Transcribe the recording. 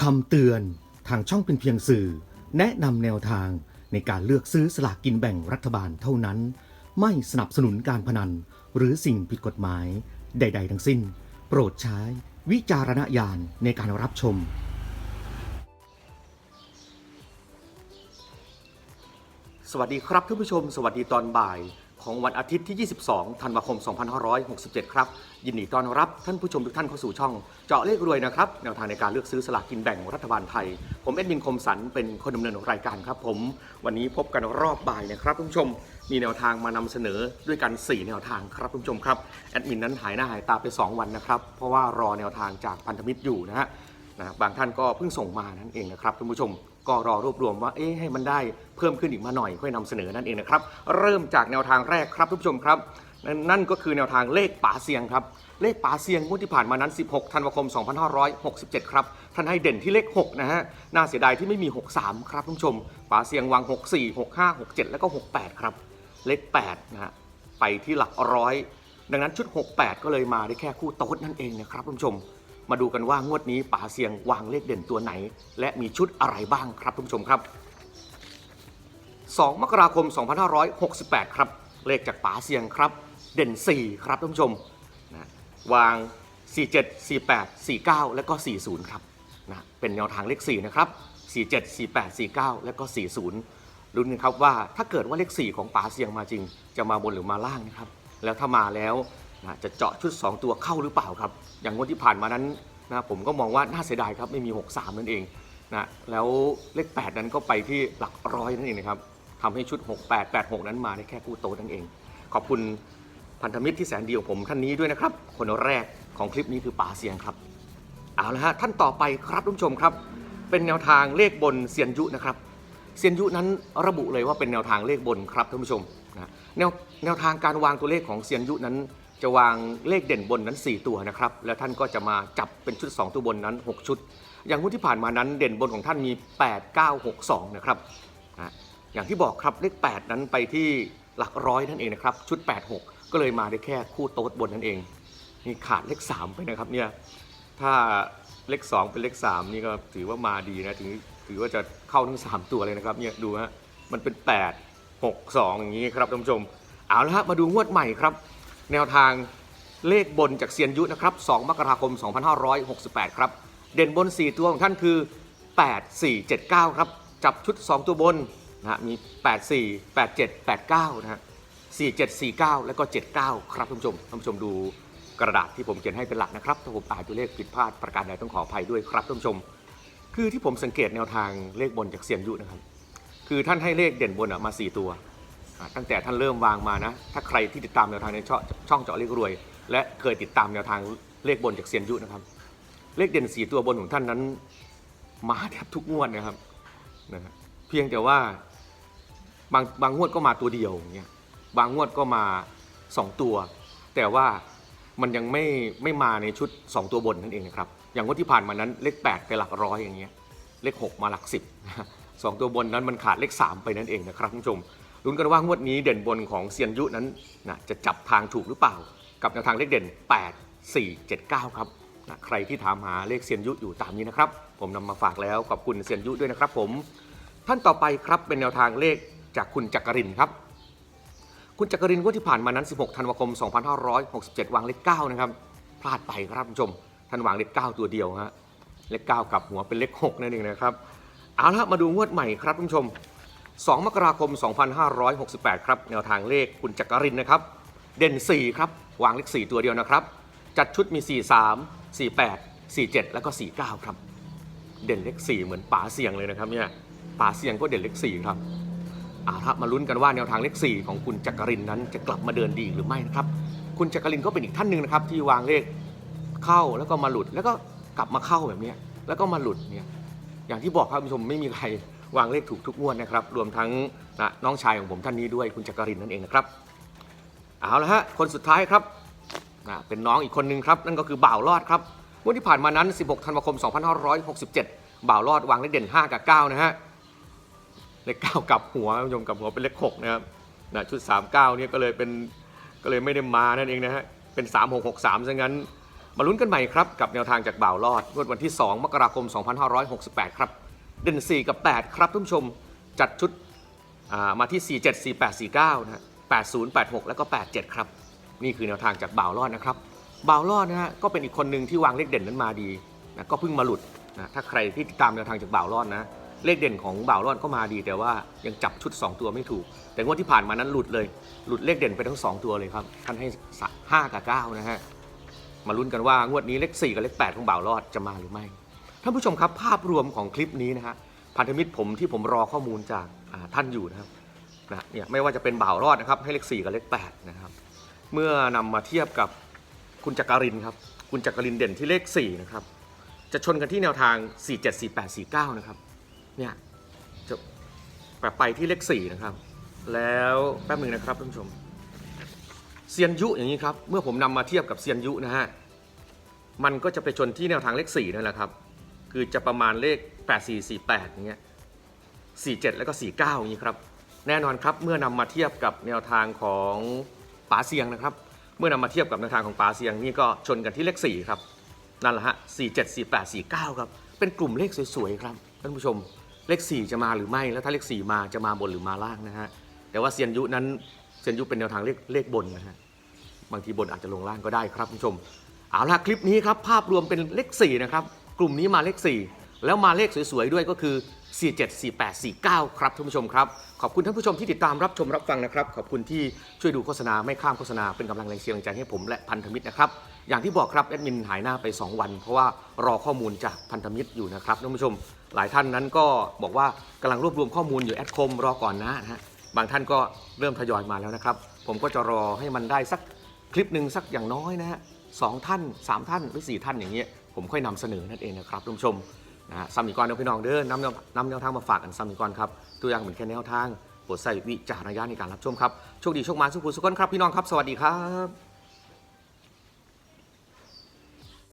คำเตือนทางช่องเป็นเพียงสื่อ แนะนำแนวทางในการเลือกซื้อสลากกินแบ่งรัฐบาลเท่านั้น ไม่สนับสนุนการพนัน หรือสิ่งผิดกฎหมาย ใด ๆ ทั้งสิ้น โปรดใช้วิจารณญาณในการรับชม สวัสดีครับท่านผู้ชม สวัสดีตอนบ่าย ของวันอาทิตย์ที่ 22 ธันวาคม 2567 ครับ ยินดีต้อนรับท่านผู้ชมทุกท่านเข้าสู่ช่อง เจาะเลขรวยนะครับ แนวทางในการเลือกซื้อสลากกินแบ่งรัฐบาลไทย ผมเอ็ดมินคมสันเป็นคนดำเนินรายการครับผม วันนี้พบกันรอบบ่ายนะครับท่านผู้ชม มีแนวทางมานำเสนอด้วยกัน 4 แนวทางครับท่านผู้ชมครับ แอดมินนั้นหายหน้าหายตาไป 2 วันนะครับ เพราะว่ารอแนวทางจากพันธมิตรอยู่นะฮะนะบางท่านก็เพิ่งส่งมานั่นเองนะครับท่านผู้ชม ก็รอรวบรวมว่าเอ๊ะให้มันได้เพิ่มขึ้นอีกมาหน่อยค่อยนำเสนอนั่นเองนะครับ เริ่มจากแนวทางแรกครับท่านผู้ชมครับนั่นนั่นก็คือแนวทางเลขป๋าเซียงครับเลขป๋าเซียงงวดที่ผ่านมานั้น 16 ธันวาคม 2567 ครับ ท่านให้เด่นที่เลข 6 นะฮะ น่าเสียดายที่ไม่มี 63 ครับท่านผู้ชมป๋าเซียงวาง 64 65 67 แล้วก็ 68 ครับ เลข 8 นะฮะ ไปที่หลักร้อย ดังนั้นชุด 68 ก็เลยมาได้แค่คู่โต๊ดนั่นเองนะครับท่านผู้ชม มาดูกันว่างวดนี้ป๋าเซียงวางเลขเด่นตัวไหน และมีชุดอะไรบ้างครับท่านผู้ชมครับ 2 มกราคม 2568 ครับ เลขจากป๋าเซียงครับ เด่น 4 ครับท่านผู้ชมนะวาง 47 48 49 แล้วก็ 40 ครับนะเป็นแนวทางเลข 4 นะครับ 47 48 49 แล้วก็ 40ลุ้นกันครับว่าถ้าเกิดว่าเลข 4 ของป๋าเซียงมาจริง จะมาบนหรือมาล่างนะครับ แล้วถ้ามาแล้ว นะจะเจาะชุด 2 ตัวเข้าหรือเปล่าครับ อย่างงวดที่ผ่านมานั้นนะผมก็มองว่าน่าเสียดายครับไม่มี 63 นั่นเองนะแล้วเลข 8 นั้นก็ไปที่หลักร้อยนั่นเองนะครับทำให้ชุด 68 86 นั้นมาได้แค่คู่โตนั่นเอง ขอบคุณพันธมิตรที่แสนดีของผมท่านนี้ด้วยนะครับ คนแรกของคลิปนี้คือป๋าเซียงครับ เอาละฮะท่านต่อไปครับท่านผู้ชมครับ เป็นแนวทางเลขบนเซียนยุนะครับเซียนยุนั้นระบุเลยว่าเป็นแนวทางเลขบนครับท่านผู้ชมนะแนวแนวทางการวางตัวเลขของเซียนยุนั้น จะวางเลขเด่นบนนั้น 4 ตัวนะครับ แล้วท่านก็จะมาจับเป็นชุด 2 ตัวบนนั้น 6 ชุด อย่างงวดที่ผ่านมานั้นเด่นบนของท่านมี 8 9 6 2 นะครับนะอย่างที่บอกครับเลข 8 นั้นไปที่หลักร้อยนั่นเองนะครับ ชุด 8 6 ก็เลยมาได้แค่คู่โต๊ดบนนั่นเอง นี่ขาดเลข 3 ไปนะครับเนี่ยถ้าเลข 2 เป็นเลข 3 นี่ก็ถือว่ามาดีนะถือถือว่าจะเข้าทั้ง 3 ตัวเลยนะครับเนี่ยดูฮะมันเป็น 8 6 2 อย่างนี้ครับท่านผู้ชมเอาละฮะมาดูงวดใหม่ครับ แนวทางเลขบนจากเซียนยุนะครับ 2 มกราคม 2568 ครับ เด่นบน 4 ตัวของท่านคือ 8 4 7 9 ครับ จับชุด 2 ตัวบนนะฮะมี 8 4 8 7 8 9 นะฮะ 4749 แล้วก็ 79 ครับท่านผู้ชมท่านผู้ชมดูกระดาษที่ผมเขียนให้เป็นหลักนะครับ ถ้าผมอ่านตัวเลขผิดพลาดประการใดต้องขออภัยด้วยครับท่านผู้ชม คือที่ผมสังเกตแนวทางเลขบนจากเซียนยุนะครับ คือท่านให้เลขเด่นบนมา 4 ตัว ตั้งแต่ท่านเริ่มวางมานะ ถ้าใครที่ติดตามแนวทางในช่องช่องเจาะเลขรวย และเคยติดตามแนวทางเลขบนจากเซียนยุนะครับ เลขเด่น4ตัวบนของท่านนั้น มาแทบทุกงวดนะครับนะเพียงแต่ว่าบางบางงวดก็มาตัวเดียวอย่างเงี้ยบางงวดก็มา 2 ตัว แต่ว่ามันยังไม่ไม่มาในชุด 2 ตัวบนนั่นเองนะครับ อย่างงวดที่ผ่านมานั้นเลข8ไปหลักร้อยอย่างเงี้ยเลข 6 มาหลัก 10สองตัวบนนั้นมันขาดเลข 3 ไปนั่นเองนะครับคุณผู้ชม ลุ้นกันว่างวดนี้เด่นบนของเซียนยุนั้นนะจะจับทางถูกหรือเปล่า กับแนวทางเลขเด่น 8 4 7 9 ครับนะใครที่ถามหาเลขเซียนยุอยู่ตามนี้นะครับ ผมนำมาฝากแล้วขอบคุณเซียนยุด้วยนะครับ ผม ท่านต่อไปครับเป็นแนวทางเลขจากคุณจักรินครับ คุณจักรินงวดที่ผ่านมานั้น 16 ธันวาคม 2567 วางเลข9นะครับพลาดไปครับคุณผู้ชมท่านวางเลข 9 ตัวเดียวฮะเลข 9กลับหัวเป็นเลข6นั่นเองนะครับเอาละมาดูงวดใหม่ครับคุณผู้ชม 2 มกราคม 2568 ครับ แนวทางเลขคุณจักรินนะครับ เด่น 4 ครับ วางเลข 4 ตัวเดียวนะครับ จัดชุดมี 43 48 47 แล้วก็ 49 ครับ เด่นเลข 4 เหมือนป๋าเสียงเลยนะครับเนี่ยป๋าเสียงก็เด่นเลข 4 ครับอาครับมาลุ้นกันว่าแนวทางเลข 4 ของคุณจักรินนั้นจะกลับมาเดินดีหรือไม่นะครับ คุณจักรินก็เป็นอีกท่านหนึ่งนะครับที่วางเลขเข้าแล้วก็มาหลุดแล้วก็กลับมาเข้าแบบนี้แล้วก็มาหลุดเนี่ยอย่างที่บอกครับคุณผู้ชมไม่มีใคร วางเลขถูกทุกงวดนะครับ รวมทั้งนะน้องชายของผมท่านนี้ด้วยคุณจักรินนั่นเองนะครับ เอาละฮะ คนสุดท้ายครับนะเป็นน้องอีกคนนึงครับ นั่นก็คือบ่าวรอดครับงวดที่ผ่านมานั้น 16 ธันวาคม 2567 บ่าวรอดวางเลขเด่น 5 กับ 9 นะฮะ เลข 9กลับหัวคุณผู้ชมกลับหัวเป็นเลข 6 นะครับนะชุด 39 เนี่ยก็เลยเป็นก็เลยไม่ได้มานั่นเองนะฮะ เป็น 3663ซะงั้น มาลุ้นกันใหม่ครับ กับแนวทางจากบ่าวรอดงวดวันที่ 2 มกราคม 2568 ครับ เด่น 4 กับ 8 ครับท่านผู้ชมจัดชุดอ่ามาที่ 47 48 49นะฮะ80 86 แล้วก็ 87 ครับ นี่คือแนวทางจากบ่าวรอดนะครับบ่าวรอดนะฮะก็เป็นอีกคนหนึ่งที่วางเลขเด่นนั้นมาดีนะก็เพิ่งมาหลุดนะถ้าใครที่ติดตามแนวทางจากบ่าวรอดนะเลขเด่นของบ่าวรอดก็มาดี แต่ว่ายังจับชุด 2 ตัวไม่ถูก แต่งวดที่ผ่านมานั้นหลุดเลย หลุดเลขเด่นไปทั้ง 2 ตัวเลยครับท่านให้ 5 กับ 9 นะฮะมาลุ้นกันว่างวดนี้เลข4กับเลข8ของบ่าวรอดจะมาหรือไม่านผู้ชมครับภาพรวมของคลิปนี้นะฮะพันธมิตรผมที่ผมรอข้อมูลจากท่านอยู่นะครับนะเนี่ยไม่ว่าจะเป็นบ่าวรอดนะครับให้เลข4กับเลข8นะครับเมื่อนำมาเทียบกับคุณจักรินครับคุณจักรินเด่นที่เลข4นะครับจะชนกันที่แนวทาง 4 7 4 8 4 9 นะครับเนี่ยจะแบบไปที่เลข4นะครับแล้วแป๊บหนึ่งนะครับท่านผู้ชมเซียนยุอย่างนี้ครับเมื่อผมนำมาเทียบกับเซียนยุนะฮะมันก็จะไปชนที่แนวทางเลข4นั่นแหละครับ คือจะประมาณเลข 8448อย่างเงี้ย47 แล้วก็ 49อย่างนี้ครับ แน่นอนครับเมื่อนำมาเทียบกับแนวทางของป๋าเซียงนะครับ เมื่อนำมาเทียบกับแนวทางของป๋าเซียงนี่ก็ชนกันที่เลข 4 ครับนั่นแหละฮะ47 48 49 ครับ เป็นกลุ่มเลขสวยๆครับท่านผู้ชมเลข 4 จะมาหรือไม่ แล้วถ้าเลข 4 มาจะมาบนหรือมาล่างนะฮะแต่ว่าเซียนยุนั้นเซียนยุเป็นแนวทางเลขเลขบนนะฮะบางทีบนอาจจะลงล่างก็ได้ครับคุณผู้ชมเอาละคลิปนี้ครับภาพรวมเป็นเลข4นะครับ กลุ่มนี้มาเลข 4 แล้วมาเลขสวยๆด้วยก็คือ 474849 ครับท่านผู้ชมครับ ขอบคุณท่านผู้ชมที่ติดตามรับชมรับฟังนะครับ ขอบคุณที่ช่วยดูโฆษณาไม่ข้ามโฆษณาเป็นกำลังแรงเชียร์แรงใจให้ผมและพันธมิตรนะครับอย่างที่บอกครับแอดมินหายหน้าไป 2 วัน เพราะว่ารอข้อมูลจากพันธมิตรอยู่นะครับท่านผู้ชม หลายท่านนั้นก็บอกว่ากำลังรวบรวมข้อมูลอยู่แอดคมรอก่อนนะนะฮะบางท่านก็เริ่มทยอยมาแล้วนะครับ ผมก็จะรอให้มันได้สักคลิปหนึ่งสักอย่างน้อยนะฮะสองท่านสามท่านหรือสี่ท่านอย่างเงี้ย ผมค่อยนำเสนอนั่นเองนะครับท่านผู้ชมนะฮะซัมมิกรเด้อพี่น้องเด้อนำนำแนวทางมาฝากกันซัมมิกรครับตัวอย่างเหมือนแค่แนวทางโปรดใส่วิจารณญาณในการรับชมครับโชคดีโชคมาสุขุสุขคนครับพี่น้องครับสวัสดีครับ